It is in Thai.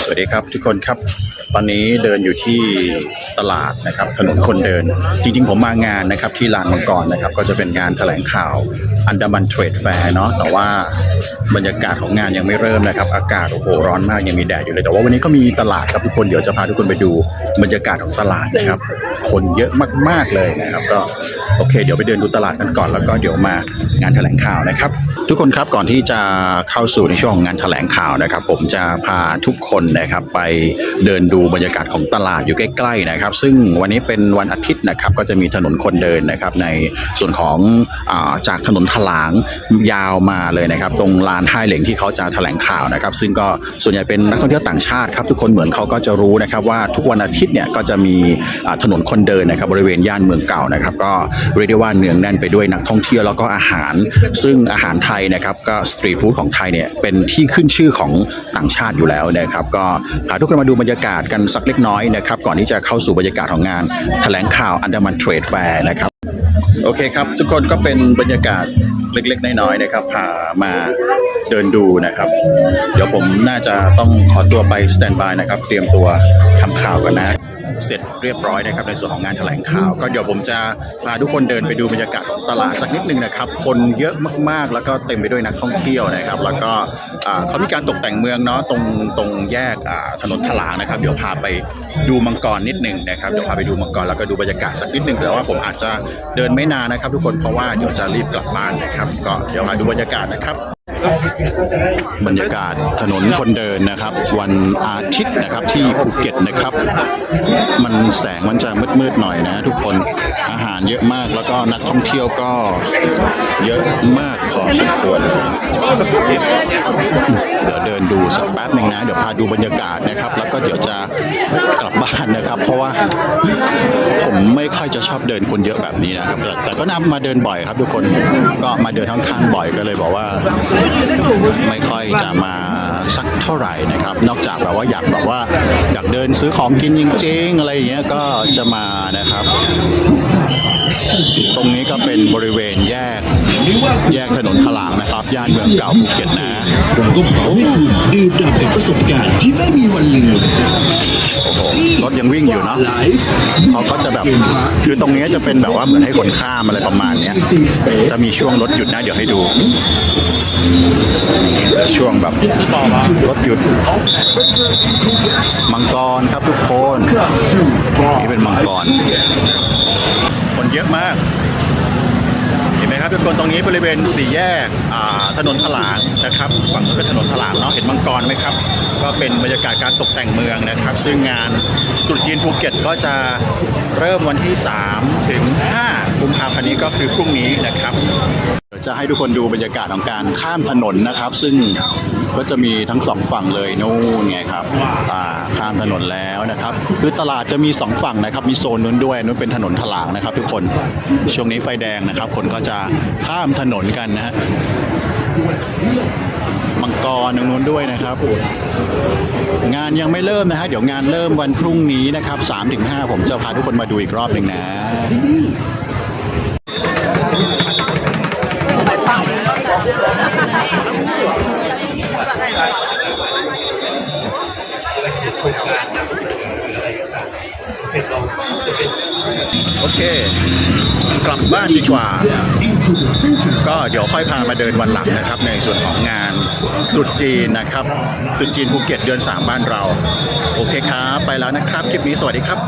สวัสดีครับทุกคนครับ ตอนนี้เดินอยู่ที่ตลาดนะครับ ถนนคนเดิน จริงๆ ผมมางานนะครับ ที่ลานมังกรนะครับ ก็จะเป็นงานแถลงข่าวอันดามันเทรดแฟร์เนาะแต่ว่าบรรยากาศของงานยังไม่เริ่มนะครับ อากาศโอ้โหร้อนมากยังมีแดดอยู่เลย แต่ว่าวันนี้ก็มีตลาดครับทุกคนเดี๋ยวจะพาทุกคนไปดูบรรยากาศของตลาดนะครับคนเยอะมาก ๆเลยนะครับ ก็โอเค เดี๋ยวไปเดินดูตลาดกันก่อนแล้วก็เดี๋ยวมางานแถลงข่าวนะครับ ทุกคนครับก่อนที่จะเข้าสู่ในช่วงของงานแถลงข่าวนะครับ ผมจะพาทุกคนนะครับไปเดินดูบรรยากาศของตลาดอยู่ใกล้ๆนะครับ ซึ่งวันนี้เป็นวันอาทิตย์นะครับ ก็จะมีถนนคนเดินนะครับ ในส่วนของอาจากถนนถลางยาวมาเลยนะครับ ตรงลานห้าเหลงที่เขาจะแถลงข่าวนะครับ ซึ่งก็ส่วนใหญ่เป็นนักท่องเที่ยวต่างชาติครับทุกคนเหมือนเขาก็จะรู้นะครับว่าทุกวันอาทิตย์เนี่ยก็จะมีอ่าถนนคนเดินนะครับบริเวณย่านเมืองเก่านะครับ ก็เรียกได้ว่าเนืองแน่นไปด้วยนักท่องเที่ยวแล้วก็อาหาร ซึ่งอาหารไทยนะครับก็สตรีทฟู้ดของไทยเนี่ยเป็นที่ขึ้นชื่อของต่างชาติอยู่แล้วนะครับก็พาทุกคนมาดูบรรยากาศกันสักเล็กน้อยนะครับก่อนที่จะเข้าสู่บรรยากาศของงานแถลงข่าวอันดามันเทรดแฟร์นะครับโอเคครับ ทุกคนก็เป็นบรรยากาศเล็กๆ น้อยๆนะครับพามาเดินดูนะครับ เดี๋ยวผมน่าจะต้องขอตัวไปสแตนบายนะครับ เตรียมตัวทำข่าวกันนะ เสร็จเรียบร้อยนะครับในส่วนของงานแถลงข่าว ก็เดี๋ยวผมจะพาทุกคนเดินไปดูบรรยากาศของตลาดสักนิดนึงนะครับ คนเยอะมากๆ แล้วก็เต็มไปด้วยนักท่องเที่ยวนะครับ แล้วก็เขามีการตกแต่งเมืองเนาะตรงตรงแยกถนนถลางนะครับ เดี๋ยวพาไปดูมังกรนิดนึงนะครับเดี๋ยวพาไปดูมังกรแล้วก็ดูบรรยากาศสักนิดนึงแต่ว่าผมอาจจะเดินไม่นานนะครับ ทุกคนเพราะว่าเดี๋ยวจะรีบกลับบ้านนะครับ ก็เดี๋ยวมาดูบรรยากาศนะครับ บรรยากาศถนนคนเดินนะครับ วันอาทิตย์นะครับที่ภูเก็ตนะครับ มันแสงมันจะมืดๆหน่อยนะทุกคนอาหารเยอะมากแล้วก็นักท่องเที่ยวก็เยอะมากพอสมควรเดี๋ยวเดินดูสักแป๊บหนึ่งนะ เดี๋ยวพาดูบรรยากาศนะครับ แล้วก็เดี๋ยวจะกลับบ้านนะครับ เพราะว่า ไม่ค่อยจะชอบเดินคนเยอะแบบนี้นะครับแต่แต่ก็นำมาเดินบ่อยครับทุกคนก็มาเดินค่อนข้างบ่อยก็เลยบอกว่า ไม่ค่อยจะมาสักเท่าไหร่นะครับ นอกจากแบบว่าอยากแบบว่า อยากเดินซื้อของกินจริงๆอะไรอย่างเงี้ยก็จะมานะครับ ตรงนี้ก็เป็นบริเวณแยก แยกถนนถลางนะครับ ย่านเมืองเก่าภูเก็ตนะเราก็ขอให้คุณดื่มด่ำกับประสบการณ์ที่ไม่มีวันลืมโอ้โหรถยังวิ่งอยู่เนาะไลฟ์เขาก็จะแบบคือตรงนี้จะเป็นแบบว่าเหมือนให้คนข้ามอะไรประมาณเนี้ยซีสเปซจะมีช่วงรถหยุดนะเดี๋ยวให้ดูแล้วช่วงแบบรถหยุด มังกรครับทุกคน นี่เป็นมังกร คนเยอะมากเห็ นไหมครับทุกคนตรงนี้บริเวณสี่แยกถนนถลางนะครับฝั่งนู้นเป็นถนนถลางเนาะเห็นมังกรไหมครับ ก็เป็นบรรยากาศการตกแต่งเมืองนะครับ ซึ่งงานตรุษจีนภูเก็ตก็จะเริ่มวันที่ 3 ถึง 5 กุมภาพันธ์นี้ก็คือพรุ่งนี้นะครับจะให้ทุกคนดูบรรยากาศของการข้ามถนนนะครับ ซึ่งก็จะมีทั้งสองฝั่งเลยนู่นไงครับข้ามถนนแล้วนะครับ คือตลาดจะมีสองฝั่งนะครับ มีโซนนู้นด้วยนู้นเป็นถนนถลางนะครับ ทุกคนช่วงนี้ไฟแดงนะครับ คนก็จะข้ามถนนกันนะฮะมังกรตรงนู้นด้วยนะครับ งานยังไม่เริ่มนะฮะเดี๋ยวงานเริ่มวันพรุ่งนี้นะครับ3-5ผมจะพาทุกคนมาดูอีกรอบหนึ่งนะ โอเค กลับบ้านดีกว่า ก็เดี๋ยวค่อยพามาเดินวันหลังนะครับ ในส่วนของงานตรุษจีนนะครับตรุษจีนภูเก็ตเดือน 3 บ้านเรา โอเคครับ ไปแล้วนะครับ คลิปนี้สวัสดีครับ